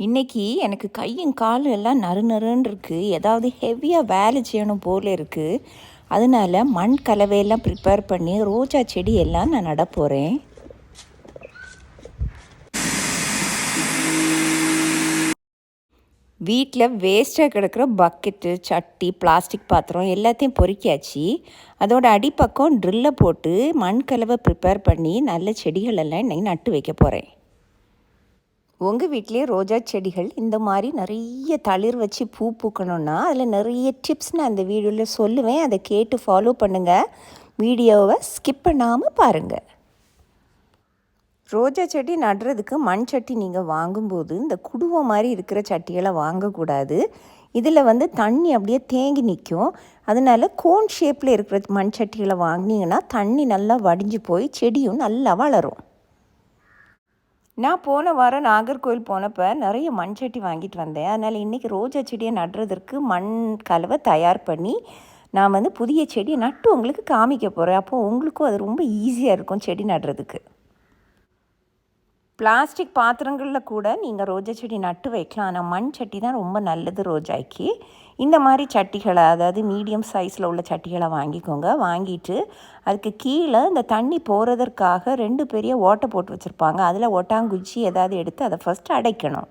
இன்னைக்கு எனக்கு கையும் காலும் எல்லாம் நறு நறுன்னு இருக்குது ஏதாவது ஹெவியாக வேலை செய்யணும் போல் இருக்குது அதனால மண் கலவையெல்லாம் ப்ரிப்பேர் பண்ணி ரோஜா செடி எல்லாம் நான் நடப்போகிறேன் வீட்டில் வேஸ்ட்டாக கிடக்கிற பக்கெட்டு சட்டி பிளாஸ்டிக் பாத்திரம் எல்லாத்தையும் பொறுக்கியாச்சு. அதோட அடிப்பக்கம் ட்ரில்லை போட்டு மண் கலவை ப்ரிப்பேர் பண்ணி நல்ல செடிகள் எல்லாம் நட்டு வைக்க போகிறேன் உங்கள் வீட்லேயே ரோஜா செடிகள் இந்த மாதிரி நிறைய தளிர் வச்சு பூ பூக்கணும்னா அதில் நிறைய டிப்ஸ் நான் அந்த வீடியோவில் சொல்லுவேன். அதை கேட்டு ஃபாலோ பண்ணுங்கள் வீடியோவை ஸ்கிப் பண்ணாமல் பாருங்கள் ரோஜா செடி நடுறதுக்கு மண் சட்டி நீங்கள் வாங்கும்போது இந்த குடுவை மாதிரி இருக்கிற சட்டியெல்லாம் வாங்கக்கூடாது. இதில் வந்து தண்ணி அப்படியே தேங்கி நிற்கும் அதனால கோன் ஷேப்பில் இருக்கிற மண் சட்டிகளை வாங்கினீங்கன்னா தண்ணி நல்லா வடிஞ்சு போய் செடியும் நல்லா வளரும். நான் போன வாரம் நாகர்கோவில் போனப்போ நிறைய மண் சட்டி வாங்கிட்டு வந்தேன். அதனால் இன்றைக்கி ரோஜா செடியை நடுறதற்கு மண் கலவை தயார் பண்ணி நான் வந்து புதிய செடியை நட்டு உங்களுக்கு காமிக்க போகிறேன் அப்போது உங்களுக்கும் அது ரொம்ப ஈஸியாக இருக்கும் செடி நடுறதுக்கு. பிளாஸ்டிக் பாத்திரங்களில் கூட நீங்கள் ரோஜா செடி நட்டு வைக்கலாம். ஆனால் மண் சட்டி தான் ரொம்ப நல்லது ரோஜாய்க்கு இந்த மாதிரி சட்டிகளை அதாவது மீடியம் சைஸில் உள்ள சட்டிகளை வாங்கிக்கோங்க. வாங்கிட்டு அதுக்கு கீழே இந்த தண்ணி போகிறதற்காக ரெண்டு பெரிய ஓட்டை போட்டு வச்சுருப்பாங்க. அதில் ஒட்டாங்குச்சி ஏதாவது எடுத்து அதை ஃபஸ்ட்டு அடைக்கணும்.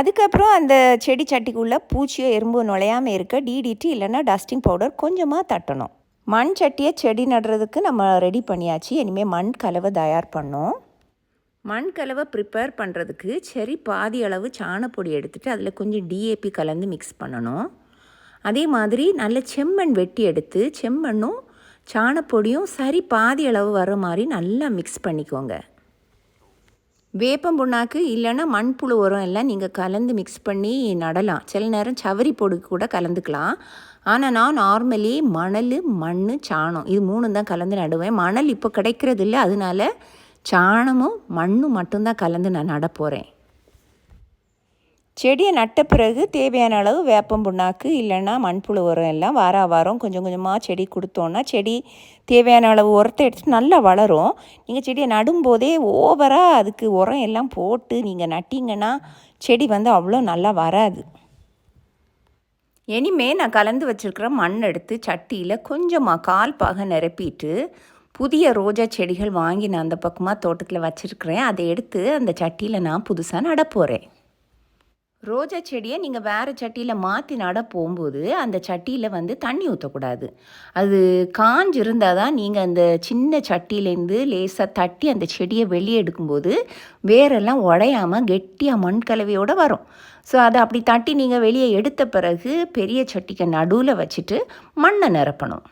அதுக்கப்புறம் அந்த செடி சட்டிக்குள்ளே பூச்சியோ எறும்போ நுழையாமல் இருக்க டிடிடி இல்லைன்னா டஸ்டிங் பவுடர் கொஞ்சமாக தட்டணும். மண் சட்டியை செடி நடுறதுக்கு நம்ம ரெடி பண்ணியாச்சு. இனிமேல் மண் கலவை தயார் பண்ணோம். மண் கலவை ப்ரிப்பேர் பண்ணுறதுக்கு சரி பாதி அளவு சாணப்பொடி எடுத்துகிட்டு அதில் கொஞ்சம் டிஏபி கலந்து மிக்ஸ் பண்ணணும். அதே மாதிரி நல்ல செம்மண் வெட்டி எடுத்து செம்மண்ணும் சாணப்பொடியும் சரி பாதி அளவு வர மாதிரி நல்லா மிக்ஸ் பண்ணிக்கோங்க. வேப்பம் புண்ணாக்கு இல்லைன்னா மண்புழு உரம் எல்லாம் நீங்கள் கலந்து மிக்ஸ் பண்ணி நடலாம். சில நேரம் சவரி பொடி கூட கலந்துக்கலாம். ஆனால் நான் நார்மலி மணல் மண் சாணம் இது மூணு தான் கலந்து நடுவேன். மணல் இப்போ கிடைக்கிறது இல்லை அதனால சாணமும் மண்ணும் மட்டும்தான் கலந்து நான் நட போகிறேன் செடியை நட்ட பிறகு தேவையான அளவு வேப்பம் புண்ணாக்கு இல்லைன்னா மண்புழு உரம் எல்லாம் வார வாரம் கொஞ்சம் கொஞ்சமாக செடி கொடுத்தோன்னா செடி தேவையான அளவு உரத்தை எடுத்துட்டு நல்லா வளரும். நீங்கள் செடியை நடும்போதே ஓவராக அதுக்கு உரம் எல்லாம் போட்டு நீங்கள் நட்டிங்கன்னா செடி வந்து அவ்வளோ நல்லா வராது. இனிமே நான் கலந்து வச்சுருக்கிற மண் எடுத்து சட்டியில் கொஞ்சமாக கால் பாக நிரப்பிட்டு புதிய ரோஜா செடிகள் வாங்கி நான் அந்த பக்கமாக தோட்டத்தில் வச்சுருக்கிறேன். அதை எடுத்து அந்த சட்டியில் நான் புதுசாக நட போகிறேன் ரோஜா செடியை நீங்கள் வேறு சட்டியில் மாற்றி நட போகும்போது அந்த சட்டியில் வந்து தண்ணி ஊற்றக்கூடாது அது காஞ்சிருந்தால் தான் நீங்கள் அந்த சின்ன சட்டியிலேருந்து லேசாக தட்டி அந்த செடியை வெளியே எடுக்கும்போது வேரெல்லாம் உடையாமல் கெட்டியாக மண் கலவையோடு வரும். ஸோ அதை அப்படி தட்டி நீங்கள் வெளியே எடுத்த பிறகு பெரிய சட்டிக்கு நடுவில் வச்சுட்டு மண்ணை நிரப்பணும்.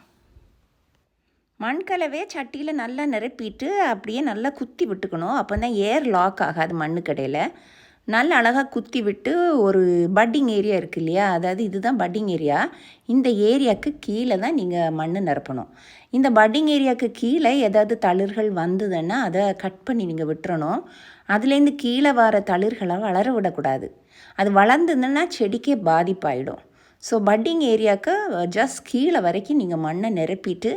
மண்கலவையை சட்டியில் நல்லா நிரப்பிட்டு அப்படியே நல்லா குத்தி விட்டுக்கணும். அப்போ தான் ஏர் லாக் ஆகாது மண்ணுக்கடையில். நல்ல அழகாக குத்தி விட்டு ஒரு பட்டிங் ஏரியா இருக்குது இல்லையா? அதாவது இதுதான் பட்டிங் ஏரியா இந்த ஏரியாவுக்கு கீழே தான் நீங்கள் மண் நிரப்பணும். இந்த பட்டிங் ஏரியாவுக்கு கீழே ஏதாவது தளிர்கள் வந்ததுன்னா அதை கட் பண்ணி நீங்கள் விட்டுறணும். அதுலேருந்து கீழே வர தளிர்களை வளர விடக்கூடாது. அது வளர்ந்ததுன்னா செடிக்கே பாதிப்பாயிடும். ஸோ பட்டிங் ஏரியாவுக்கு ஜஸ்ட் கீழே வரைக்கும் நீங்கள் மண்ணை நிரப்பிட்டு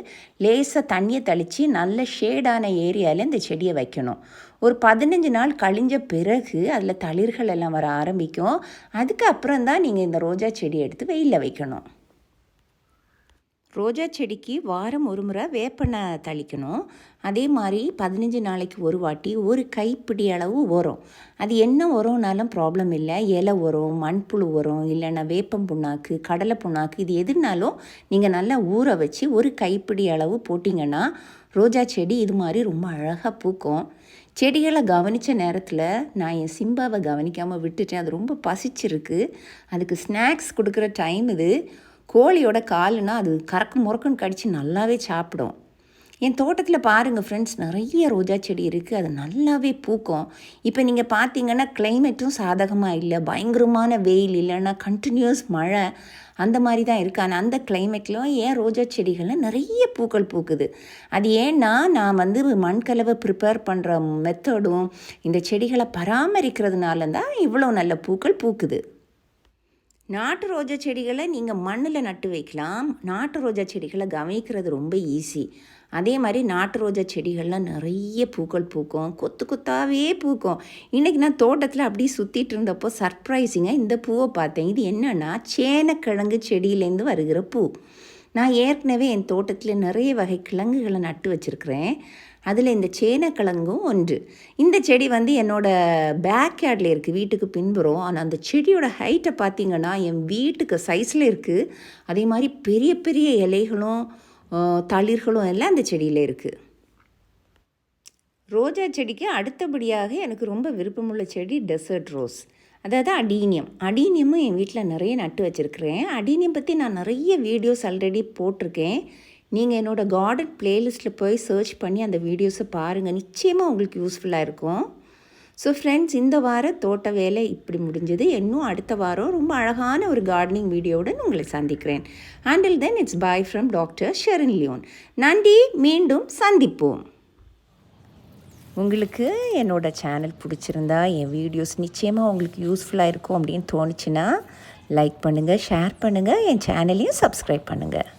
லேசாக தண்ணியை தெளித்து நல்ல ஷேடான ஏரியாவில் இந்த செடியை வைக்கணும். ஒரு பதினஞ்சு நாள் கழிஞ்ச பிறகு அதில் தளிர்கள் எல்லாம் வர ஆரம்பிக்கும். அதுக்கப்புறம் தான் நீங்கள் இந்த ரோஜா செடி எடுத்து வெயிலில் வைக்கணும். ரோஜா செடிக்கு வாரம் ஒரு முறை வேப்பெண்ணெய் தளிக்கணும். அதே மாதிரி பதினஞ்சு நாளைக்கு ஒரு வாட்டி ஒரு கைப்பிடி அளவு உரம். அது என்ன உரம்னாலும் ப்ராப்ளம் இல்லை. இலை உரம் மண்புழு உரம் இல்லைன்னா வேப்பம் புண்ணாக்கு கடலை புண்ணாக்கு இது எதுனாலும் நீங்கள் நல்லா ஊற வச்சு ஒரு கைப்பிடி அளவு போட்டிங்கன்னா ரோஜா செடி இது மாதிரி ரொம்ப அழகாக பூக்கும். செடிகளை கவனித்த நேரத்தில் நான் என் சிம்பாவை கவனிக்காமல் விட்டுட்டேன். அது ரொம்ப பசிச்சிருக்கு. அதுக்கு ஸ்நாக்ஸ் கொடுக்குற டைம் இது. கோழியோட காலுனா அது கறக்கு முறக்குன்னு கடித்து நல்லாவே சாப்பிடும். என் தோட்டத்தில் பாருங்கள் ஃப்ரெண்ட்ஸ் நிறைய ரோஜா செடி இருக்குது அது நல்லாவே பூக்கும். இப்போ நீங்கள் பார்த்தீங்கன்னா கிளைமேட்டும் சாதகமாக இல்லை. பயங்கரமான வெயில் இல்லைன்னா கண்டினியூஸ் மழை அந்த மாதிரி தான் இருக்குது ஆனால் அந்த கிளைமேட்லையும் ஏன் ரோஜா செடிகளில் நிறைய பூக்கள் பூக்குது? அது ஏன்னா நான் வந்து மண்கலவை ப்ரிப்பேர் பண்ணுற மெத்தடும் இந்த செடிகளை பராமரிக்கிறதுனால தான் இவ்வளோ நல்ல பூக்கள் பூக்குது. நாட்டு ரோஜா செடிகளை நீங்கள் மண்ணில் நட்டு வைக்கலாம். நாட்டு ரோஜா செடிகளை கவனிக்கிறது ரொம்ப ஈஸி அதே மாதிரி நாட்டு ரோஜா செடிகள்லாம் நிறைய பூக்கள் பூக்கும். கொத்து கொத்தாவே பூக்கும். இன்றைக்கி நான் தோட்டத்தில் அப்படியே சுற்றிட்டு இருந்தப்போ சர்ப்ரைஸிங்காக இந்த பூவை பார்த்தேன். இது என்னென்னா சேனக்கிழங்கு செடியிலேருந்து வருகிற பூ. நான் ஏற்கனவே என் தோட்டத்தில் நிறைய வகை கிழங்குகளை நட்டு வச்சுருக்கிறேன். அதில் இந்த சேனக்கிழங்கும் ஒன்று. இந்த செடி வந்து என்னோடய பேக் யார்டில் இருக்குது வீட்டுக்கு பின்புறம். ஆனால் அந்த செடியோட ஹைட்டை பார்த்திங்கன்னா என் வீட்டுக்கு சைஸில் இருக்குது அதே மாதிரி பெரிய பெரிய இலைகளும் தளிர்களும் எல்லாம் அந்த செடியில் இருக்குது ரோஜா செடிக்கு அடுத்தபடியாக எனக்கு ரொம்ப விருப்பமுள்ள செடி டெசர்ட் ரோஸ் அதாவது அடீனியம். அடீனியமும் என் வீட்டில் நிறைய நட்டு வச்சுருக்கிறேன். அடீனியம் பற்றி நான் நிறைய வீடியோஸ் ஆல்ரெடி போட்டிருக்கேன். நீங்கள் என்னோடய கார்டன் பிளேலிஸ்ட்டில் போய் சர்ச் பண்ணி அந்த வீடியோஸை பாருங்கள் நிச்சயமாக உங்களுக்கு யூஸ்ஃபுல்லாக இருக்கும். ஸோ ஃப்ரெண்ட்ஸ் இந்த வார தோட்ட வேலை இப்படி முடிஞ்சது. இன்னும் அடுத்த வாரம் ரொம்ப அழகான ஒரு கார்டனிங் வீடியோவுடன் உங்களை சந்திக்கிறேன். Until then it's bye from doctor Sherin Leon நன்றி. மீண்டும் சந்திப்போம். உங்களுக்கு என்னோட சேனல் பிடிச்சிருந்தா என் வீடியோஸ் நிச்சயமாக உங்களுக்கு யூஸ்ஃபுல்லாக இருக்கும் அப்படின்னு தோணுச்சுன்னா லைக் பண்ணுங்கள் ஷேர் பண்ணுங்கள் என் சேனலையும் சப்ஸ்கிரைப் பண்ணுங்கள்